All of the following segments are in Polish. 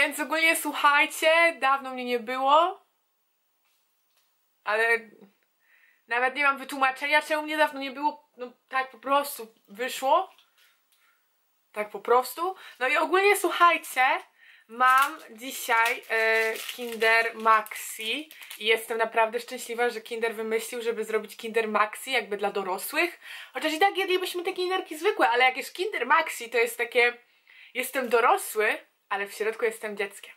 Więc ogólnie słuchajcie, dawno mnie nie było. Ale nawet nie mam wytłumaczenia, czemu mnie dawno nie było. No tak po prostu wyszło. Tak po prostu. No i ogólnie słuchajcie, mam dzisiaj e, Kinder Maxi i jestem naprawdę szczęśliwa, że Kinder wymyślił, żeby zrobić Kinder Maxi jakby dla dorosłych. Chociaż i tak jedlibyśmy te kinderki zwykłe, ale jakieś Kinder Maxi to jest takie... Jestem dorosły, ale w środku jestem dzieckiem.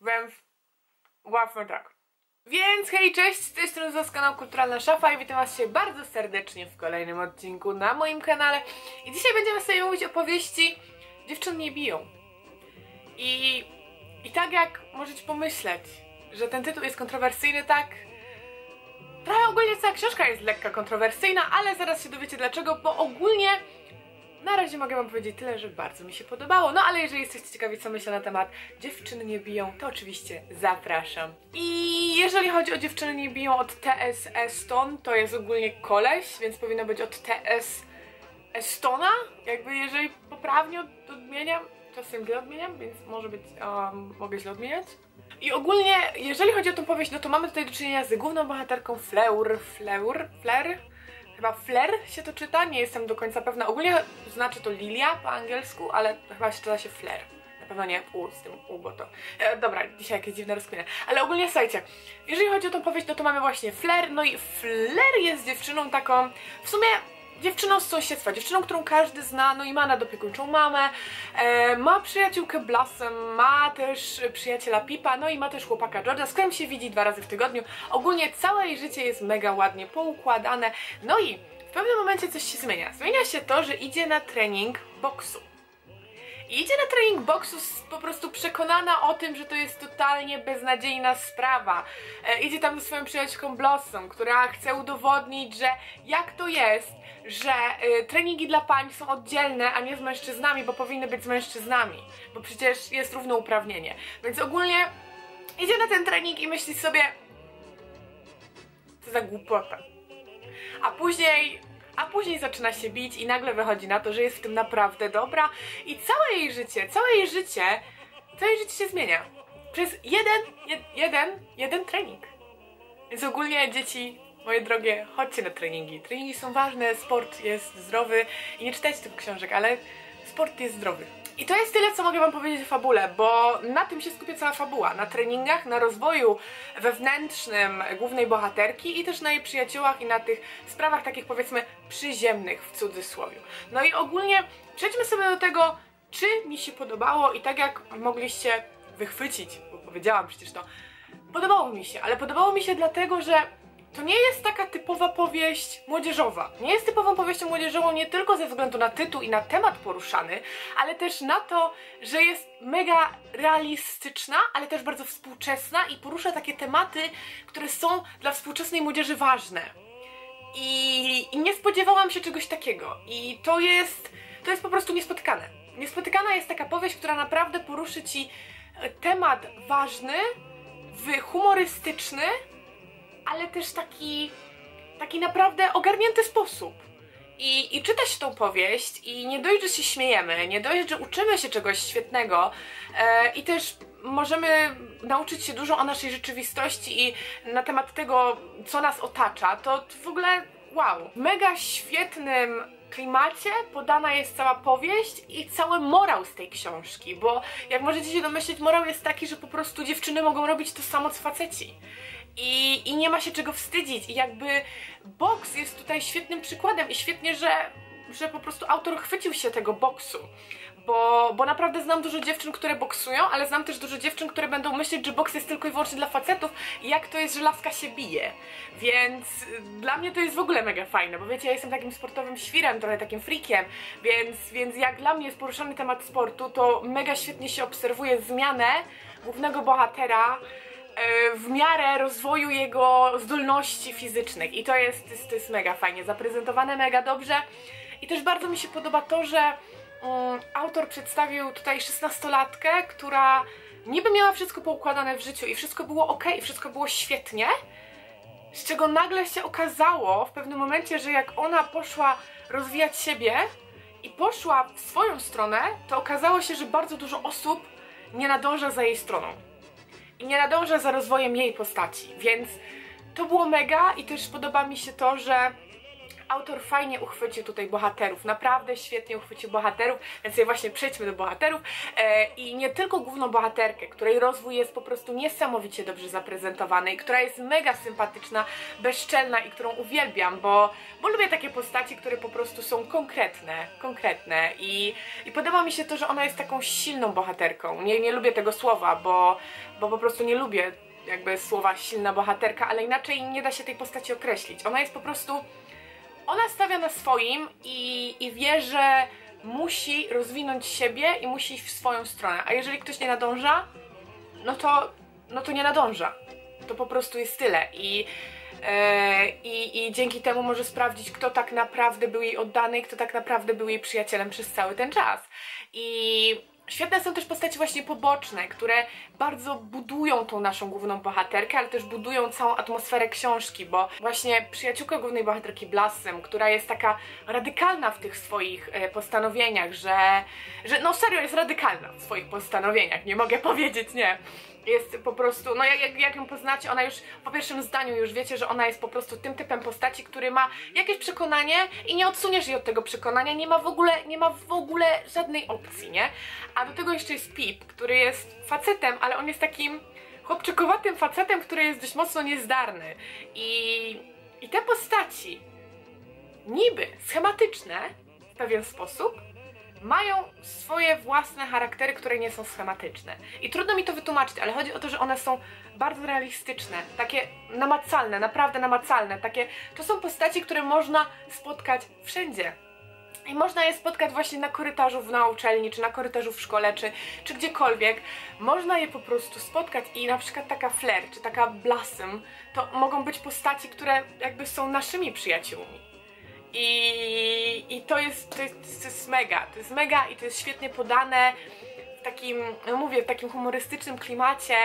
Więc łatwo tak. Więc hej, cześć, z tej strony z kanał Kulturalna Szafa i witam was się bardzo serdecznie w kolejnym odcinku na moim kanale. I dzisiaj będziemy sobie mówić opowieści Dziewczyn nie biją. I, I tak jak możecie pomyśleć, że ten tytuł jest kontrowersyjny, tak trochę ogólnie cała książka jest lekka kontrowersyjna, ale zaraz się dowiecie dlaczego, bo ogólnie na razie mogę wam powiedzieć tyle, że bardzo mi się podobało. No ale jeżeli jesteście ciekawi, co myślę na temat Dziewczyny nie biją, to oczywiście zapraszam. I jeżeli chodzi o Dziewczyny nie biją od TS Eston, to jest ogólnie koleś, więc powinno być od TS Estona, jakby jeżeli poprawnie odmieniam, czasem źle odmieniam, więc może być, um, mogę źle odmieniać. I ogólnie, jeżeli chodzi o tą powieść, no to mamy tutaj do czynienia z główną bohaterką Fleur, Fleur, Flair, chyba Flair się to czyta, nie jestem do końca pewna. Ogólnie znaczy to Lilia po angielsku, ale chyba się czyta się Flair. Na pewno nie U z tym U, bo to... E, dobra, dzisiaj jakieś dziwne rozkminy. Ale ogólnie słuchajcie, jeżeli chodzi o tą powieść, no to mamy właśnie Flair, no i Flair jest dziewczyną taką, w sumie dziewczyną z sąsiedztwa, dziewczyną, którą każdy zna, no i ma nadopiekuńczą mamę, e, ma przyjaciółkę Blossom, ma też przyjaciela Pipa, no i ma też chłopaka George'a, z którym się widzi dwa razy w tygodniu. Ogólnie całe jej życie jest mega ładnie poukładane, no i w pewnym momencie coś się zmienia. Zmienia się to, że idzie na trening boksu. Idzie na trening boksu po prostu przekonana o tym, że to jest totalnie beznadziejna sprawa. E, idzie tam ze swoją przyjaciółką Blossom, która chce udowodnić, że jak to jest, że y, treningi dla pań są oddzielne, a nie z mężczyznami, bo powinny być z mężczyznami, bo przecież jest równouprawnienie. Więc ogólnie idzie na ten trening i myśli sobie co za głupota. A później a później zaczyna się bić i nagle wychodzi na to, że jest w tym naprawdę dobra i całe jej życie, całe jej życie, całe jej życie się zmienia. Przez jeden, jed, jeden, jeden trening. Więc ogólnie dzieci Moje drogie, chodźcie na treningi. Treningi są ważne, sport jest zdrowy i nie czytajcie tych książek, ale sport jest zdrowy. I to jest tyle, co mogę wam powiedzieć o fabule, bo na tym się skupia cała fabuła. Na treningach, na rozwoju wewnętrznym głównej bohaterki i też na jej przyjaciółach i na tych sprawach takich powiedzmy przyziemnych w cudzysłowie. No i ogólnie przejdźmy sobie do tego, czy mi się podobało i tak jak mogliście wychwycić, bo powiedziałam przecież to, podobało mi się, ale podobało mi się dlatego, że to nie jest taka typowa powieść młodzieżowa. Nie jest typową powieścią młodzieżową nie tylko ze względu na tytuł i na temat poruszany, ale też na to, że jest mega realistyczna, ale też bardzo współczesna i porusza takie tematy, które są dla współczesnej młodzieży ważne. I, I, nie spodziewałam się czegoś takiego. I to jest, to jest po prostu niespotykane. Niespotykana jest taka powieść, która naprawdę poruszy ci temat ważny humorystyczny, ale też taki, taki naprawdę ogarnięty sposób. I, I czyta się tą powieść i nie dość, że się śmiejemy, nie dość, że uczymy się czegoś świetnego e, i też możemy nauczyć się dużo o naszej rzeczywistości i na temat tego, co nas otacza, to w ogóle wow. Mega świetnym klimacie podana jest cała powieść i cały morał z tej książki, bo jak możecie się domyślić, morał jest taki, że po prostu dziewczyny mogą robić to samo co faceci. I, I nie ma się czego wstydzić. I jakby boks jest tutaj świetnym przykładem i świetnie, że, że po prostu autor chwycił się tego boksu. Bo, bo naprawdę znam dużo dziewczyn, które boksują, ale znam też dużo dziewczyn, które będą myśleć, że boks jest tylko i wyłącznie dla facetów i jak to jest, że laska się bije. Więc dla mnie to jest w ogóle mega fajne, bo wiecie, ja jestem takim sportowym świrem, trochę takim freakiem, więc, więc jak dla mnie jest poruszany temat sportu, to mega świetnie się obserwuje zmianę głównego bohatera, w miarę rozwoju jego zdolności fizycznych. I to jest, to jest mega fajnie zaprezentowane, mega dobrze. I też bardzo mi się podoba to, że um, autor przedstawił tutaj szesnastolatkę, która niby miała wszystko poukładane w życiu i wszystko było ok, wszystko było świetnie, z czego nagle się okazało w pewnym momencie, że jak ona poszła rozwijać siebie i poszła w swoją stronę, to okazało się, że bardzo dużo osób nie nadąża za jej stroną. Nie nadąża za rozwojem jej postaci, więc to było mega i też podoba mi się to, że autor fajnie uchwycił tutaj bohaterów, naprawdę świetnie uchwycił bohaterów, więc sobie właśnie przejdźmy do bohaterów e, i nie tylko główną bohaterkę, której rozwój jest po prostu niesamowicie dobrze zaprezentowany i która jest mega sympatyczna, bezczelna i którą uwielbiam, bo, bo lubię takie postaci, które po prostu są konkretne, konkretne i, i podoba mi się to, że ona jest taką silną bohaterką. Nie, nie lubię tego słowa, bo, bo po prostu nie lubię jakby słowa silna bohaterka, ale inaczej nie da się tej postaci określić. Ona jest po prostu ona stawia na swoim i, i wie, że musi rozwinąć siebie i musi iść w swoją stronę. A jeżeli ktoś nie nadąża, no to, no to nie nadąża. To po prostu jest tyle. I, e, i, I dzięki temu może sprawdzić, kto tak naprawdę był jej oddany i kto tak naprawdę był jej przyjacielem przez cały ten czas. I Świetne są też postacie właśnie poboczne, które bardzo budują tą naszą główną bohaterkę, ale też budują całą atmosferę książki, bo właśnie przyjaciółka głównej bohaterki Blassem, która jest taka radykalna w tych swoich e, postanowieniach, że, że no serio jest radykalna w swoich postanowieniach, nie mogę powiedzieć nie jest po prostu, no jak, jak ją poznacie, ona już po pierwszym zdaniu już wiecie, że ona jest po prostu tym typem postaci, który ma jakieś przekonanie i nie odsuniesz jej od tego przekonania, nie ma w ogóle, nie ma w ogóle żadnej opcji, nie? A do tego jeszcze jest Pip, który jest facetem, ale on jest takim chłopczykowatym facetem, który jest dość mocno niezdarny i, i te postaci niby schematyczne w pewien sposób, mają swoje własne charaktery, które nie są schematyczne. I trudno mi to wytłumaczyć, ale chodzi o to, że one są bardzo realistyczne, takie namacalne, naprawdę namacalne, takie to są postaci, które można spotkać wszędzie. I można je spotkać właśnie na korytarzu w uczelni, czy na korytarzu w szkole, czy, czy gdziekolwiek. Można je po prostu spotkać i na przykład taka Flair, czy taka Blossom, to mogą być postaci, które jakby są naszymi przyjaciółmi. I, i to, jest, to, jest, to jest mega, to jest mega i to jest świetnie podane w takim, no mówię, w takim humorystycznym klimacie,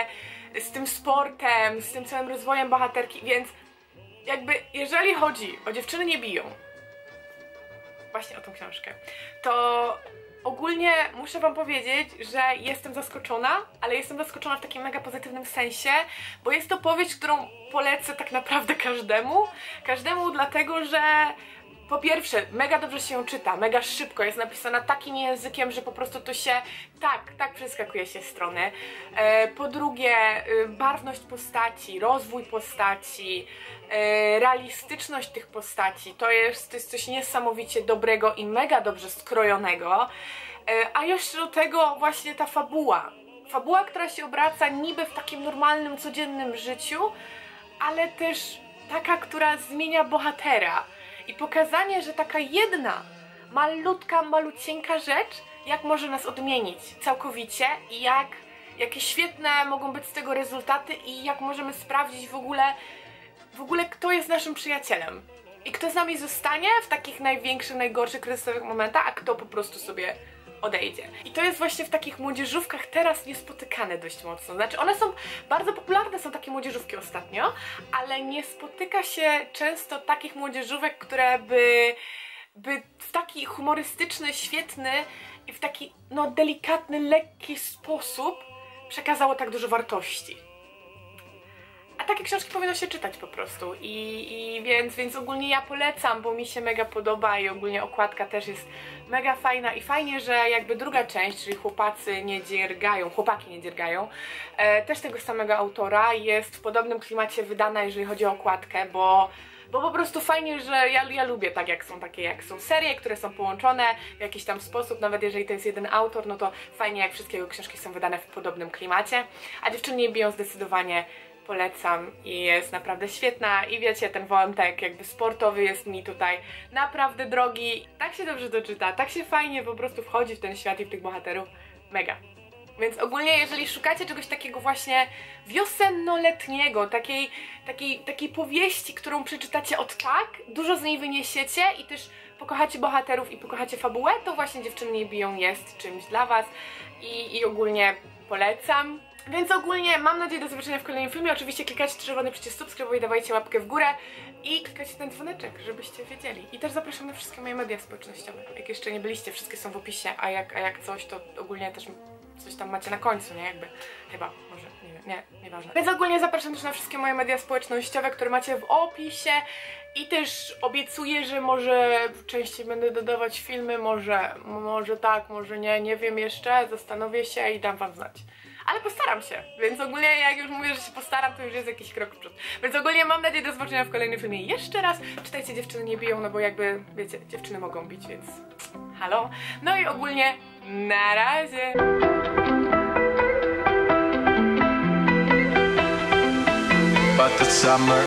z tym sportem, z tym całym rozwojem bohaterki, więc jakby jeżeli chodzi o Dziewczyny nie biją, właśnie o tą książkę, to ogólnie muszę wam powiedzieć, że jestem zaskoczona, ale jestem zaskoczona w takim mega pozytywnym sensie, bo jest to powieść, którą polecę tak naprawdę każdemu, każdemu dlatego, że po pierwsze, mega dobrze się czyta, mega szybko, jest napisana takim językiem, że po prostu to się tak, tak przeskakuje się strony. E, po drugie, y, barwność postaci, rozwój postaci, e, realistyczność tych postaci, to jest, to jest coś niesamowicie dobrego i mega dobrze skrojonego. E, a jeszcze do tego właśnie ta fabuła. Fabuła, która się obraca niby w takim normalnym, codziennym życiu, ale też taka, która zmienia bohatera i pokazanie, że taka jedna malutka, malucieńka rzecz, jak może nas odmienić całkowicie i jak, jakie świetne mogą być z tego rezultaty i jak możemy sprawdzić w ogóle, w ogóle kto jest naszym przyjacielem. I kto z nami zostanie w takich największych, najgorszych kryzysowych momentach, a kto po prostu sobie odejdzie. I to jest właśnie w takich młodzieżówkach teraz niespotykane dość mocno. Znaczy one są bardzo popularne, są takie młodzieżówki ostatnio, ale nie spotyka się często takich młodzieżówek, które by, by w taki humorystyczny, świetny i w taki no delikatny, lekki sposób przekazało tak dużo wartości takie książki powinno się czytać po prostu. I, i więc, więc ogólnie ja polecam, bo mi się mega podoba i ogólnie okładka też jest mega fajna. I fajnie, że jakby druga część, czyli chłopacy nie dziergają, chłopaki nie dziergają, e, też tego samego autora jest w podobnym klimacie wydana, jeżeli chodzi o okładkę, bo bo po prostu fajnie, że ja, ja lubię tak jak są takie, jak są serie, które są połączone w jakiś tam sposób, nawet jeżeli to jest jeden autor, no to fajnie jak wszystkie jego książki są wydane w podobnym klimacie, a dziewczyny biją zdecydowanie polecam i jest naprawdę świetna i wiecie, ten wątek jakby sportowy jest mi tutaj naprawdę drogi. Tak się dobrze to czyta, tak się fajnie po prostu wchodzi w ten świat i w tych bohaterów. Mega. Więc ogólnie, jeżeli szukacie czegoś takiego właśnie wiosenno-letniego, takiej, takiej, takiej powieści, którą przeczytacie od tak, dużo z niej wyniesiecie i też pokochacie bohaterów i pokochacie fabułę, to właśnie Dziewczyny nie biją jest czymś dla Was i, i ogólnie polecam. Więc ogólnie mam nadzieję do zobaczenia w kolejnym filmie. Oczywiście klikajcie czerwony przycisk subskrybuj, dawajcie łapkę w górę i klikajcie ten dzwoneczek, żebyście wiedzieli. I też zapraszam na wszystkie moje media społecznościowe. Jak jeszcze nie byliście, wszystkie są w opisie, a jak, a jak coś, to ogólnie też coś tam macie na końcu, nie? Jakby, chyba, może, nie wiem, nie, nieważne. Więc ogólnie zapraszam też na wszystkie moje media społecznościowe, które macie w opisie i też obiecuję, że może częściej będę dodawać filmy, może, może tak, może nie, nie wiem jeszcze, zastanowię się i dam wam znać. Ale postaram się, więc ogólnie jak już mówię, że się postaram, to już jest jakiś krok w przód. Więc ogólnie mam nadzieję do zobaczenia w kolejnym filmie jeszcze raz. Czytajcie, dziewczyny nie biją, no bo jakby, wiecie, dziewczyny mogą bić, więc halo. No i ogólnie na razie. But the summer